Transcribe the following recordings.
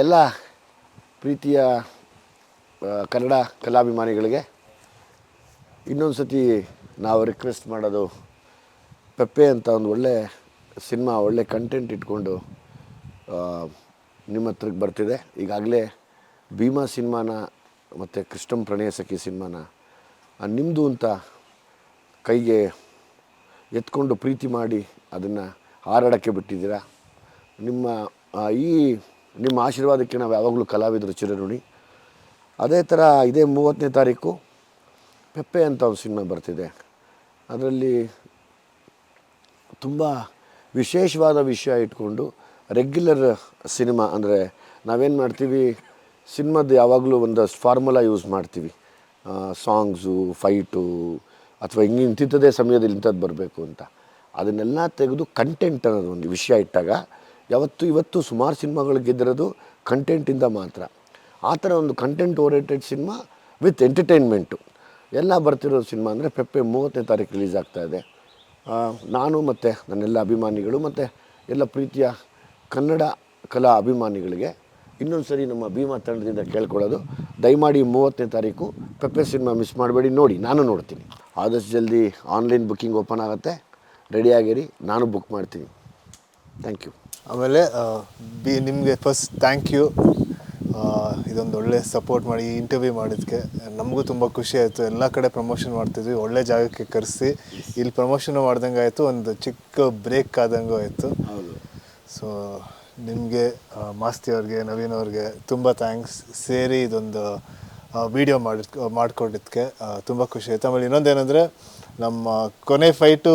ಎಲ್ಲ ಪ್ರೀತಿಯ ಕನ್ನಡ ಕಲಾಭಿಮಾನಿಗಳಿಗೆ ಇನ್ನೊಂದು ಸತಿ ನಾವು ರಿಕ್ವೆಸ್ಟ್ ಮಾಡೋದು ಪೆಪ್ಪೆ ಅಂತ ಒಂದು ಒಳ್ಳೆ ಸಿನಿಮಾ, ಒಳ್ಳೆ ಕಂಟೆಂಟ್ ಇಟ್ಕೊಂಡು ನಿಮ್ಮ ಹತ್ರಕ್ಕೆ ಬರ್ತಿದೆ. ಈಗಾಗಲೇ ಭೀಮಾ ಸಿನಿಮಾನ ಮತ್ತು ಕೃಷ್ಣಂ ಪ್ರಣಯ ಸಖಿ ಸಿನಿಮಾನ ನಿಮ್ಮದು ಅಂತ ಕೈಗೆ ಎತ್ಕೊಂಡು ಪ್ರೀತಿ ಮಾಡಿ ಅದನ್ನು ಹಾರಾಡೋಕ್ಕೆ ಬಿಟ್ಟಿದ್ದೀರಾ? ನಿಮ್ಮ ಈ ನಿಮ್ಮ ಆಶೀರ್ವಾದಕ್ಕೆ ನಾವು ಯಾವಾಗಲೂ ಕಲಾವಿದರು ಚಿರಋಣಿ. ಅದೇ ಥರ ಇದೇ ಮೂವತ್ತನೇ ತಾರೀಕು ಪೆಪ್ಪೆ ಅಂತ ಒಂದು ಸಿನಿಮಾ ಬರ್ತಿದೆ. ಅದರಲ್ಲಿ ತುಂಬ ವಿಶೇಷವಾದ ವಿಷಯ ಇಟ್ಕೊಂಡು ರೆಗ್ಯುಲರ್ ಸಿನಿಮಾ ಅಂದರೆ ನಾವೇನು ಮಾಡ್ತೀವಿ ಸಿನಿಮಾದ ಯಾವಾಗಲೂ ಒಂದು ಫಾರ್ಮುಲಾ ಯೂಸ್ ಮಾಡ್ತೀವಿ. ಸಾಂಗ್ಸು, ಫೈಟು ಅಥವಾ ಹಿಂಗೆ ಇಂತಿಂಥದ್ದೇ ಸಮಯದಲ್ಲಿ ಇಂಥದ್ದು ಬರಬೇಕು ಅಂತ. ಅದನ್ನೆಲ್ಲ ತೆಗೆದು ಕಂಟೆಂಟ್ ಅನ್ನೋದು ಒಂದು ವಿಷಯ ಇಟ್ಟಾಗ ಯಾವತ್ತು ಇವತ್ತು ಸುಮಾರು ಸಿನಿಮಾಗಳು ಗೆದ್ದಿರೋದು ಕಂಟೆಂಟಿಂದ ಮಾತ್ರ. ಆ ಥರ ಒಂದು content oriented cinema with entertainment ಎಲ್ಲ ಬರ್ತಿರೋ ಸಿನಿಮಾ ಅಂದರೆ ಪೆಪ್ಪೆ ಮೂವತ್ತನೇ ತಾರೀಕು ರಿಲೀಸ್ ಆಗ್ತಾ ಇದೆ. ನಾನು ಮತ್ತು ನನ್ನೆಲ್ಲ ಅಭಿಮಾನಿಗಳು ಮತ್ತು ಎಲ್ಲ ಪ್ರೀತಿಯ ಕನ್ನಡ ಕಲಾ ಅಭಿಮಾನಿಗಳಿಗೆ ಇನ್ನೊಂದು ಸರಿ ನಮ್ಮ ಭೀಮಾ ತಂಡದಿಂದ ಕೇಳ್ಕೊಳ್ಳೋದು. ದಯಮಾಡಿ ಮೂವತ್ತನೇ ತಾರೀಕು ಪೆಪ್ಪೆ ಸಿನಿಮಾ ಮಿಸ್ ಮಾಡಬೇಡಿ, ನೋಡಿ, ನಾನು ನೋಡ್ತೀನಿ. ಆದಷ್ಟು ಜಲ್ದಿ ಆನ್ಲೈನ್ ಬುಕ್ಕಿಂಗ್ ಓಪನ್ ಆಗುತ್ತೆ. ರೆಡಿಯಾಗಿರಿ ನಾನು ಬುಕ್ ಮಾಡ್ತೀನಿ. ಥ್ಯಾಂಕ್ ಯು ಆಮೇಲೆ ಬಿ ನಿಮಗೆ ಫಸ್ಟ್ ಥ್ಯಾಂಕ್ ಯು ಇದೊಂದು ಒಳ್ಳೆ ಸಪೋರ್ಟ್ ಮಾಡಿ ಈ ಇಂಟರ್ವ್ಯೂ ಮಾಡಿದ್ದಕ್ಕೆ ನಮಗೂ ತುಂಬ ಖುಷಿ ಆಯಿತು. ಎಲ್ಲ ಕಡೆ ಪ್ರಮೋಷನ್ ಮಾಡ್ತಿದ್ವಿ. ಒಳ್ಳೆ ಜಾಗಕ್ಕೆ ಕರೆಸಿ. ಇಲ್ಲಿ ಪ್ರಮೋಷನ್ ಮಾಡ್ದಂಗೆ ಆಯಿತು. ಒಂದು ಚಿಕ್ಕ ಬ್ರೇಕ್ ಆದಂಗೂ ಆಯಿತು. ಸೊ ನಿಮಗೆ ಮಾಸ್ತಿ ಅವ್ರಿಗೆ ನವೀನ್ ಅವ್ರಿಗೆ ತುಂಬ ಥ್ಯಾಂಕ್ಸ್ ಸೇರಿ ಇದೊಂದು ವಿಡಿಯೋ ಮಾಡಿ ಮಾಡಿಕೊಟ್ಟಿದ್ದಕ್ಕೆ ತುಂಬ ಖುಷಿ ಆಯಿತು. ಆಮೇಲೆ ಇನ್ನೊಂದೇನೆಂದರೆ ನಮ್ಮ ಕೊನೆ ಫೈಟು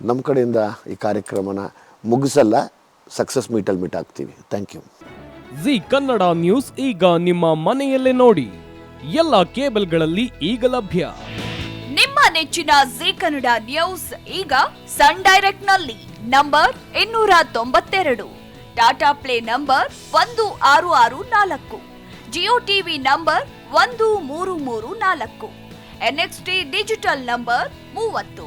ನಮ್ಮ ಕಡೆಯಿಂದ ಈ ಕಾರ್ಯಕ್ರಮನ ಮುಗಿಸಲ್ಲ ಸಕ್ಸಸ್ ಮೀಟಲ್ಲಿ ಮೀಟ್ ಆಗ್ತೀವಿ. Thank you Zee Kannada news ಈಗ ನಿಮ್ಮ ಮನೆಯಲ್ಲೇ ನೋಡಿ. ಎಲ್ಲ ಕೇಬಲ್ಗಳಲ್ಲಿ ಈಗ ಲಭ್ಯ. ನಿಮ್ಮ ನೆಚ್ಚಿನ ಜಿ ಕನ್ನಡ ನ್ಯೂಸ್ ಈಗ ಸನ್ ಡೈರೆಕ್ಟ್ನಲ್ಲಿ ನಂಬರ್ ಇನ್ನೂರ ತೊಂಬತ್ತೆರಡು. ಟಾಟಾ ಪ್ಲೇ ನಂಬರ್ ಒಂದು ಆರು ಆರು ನಾಲ್ಕು. ಜಿಯೋ ಟಿವಿ ನಂಬರ್ ಒಂದು ಮೂರು ಮೂರು ನಾಲ್ಕು. ಎನ್ಎಕ್ಸ್ಟಿ ಡಿಜಿಟಲ್ ನಂಬರ್ ಮೂವತ್ತು.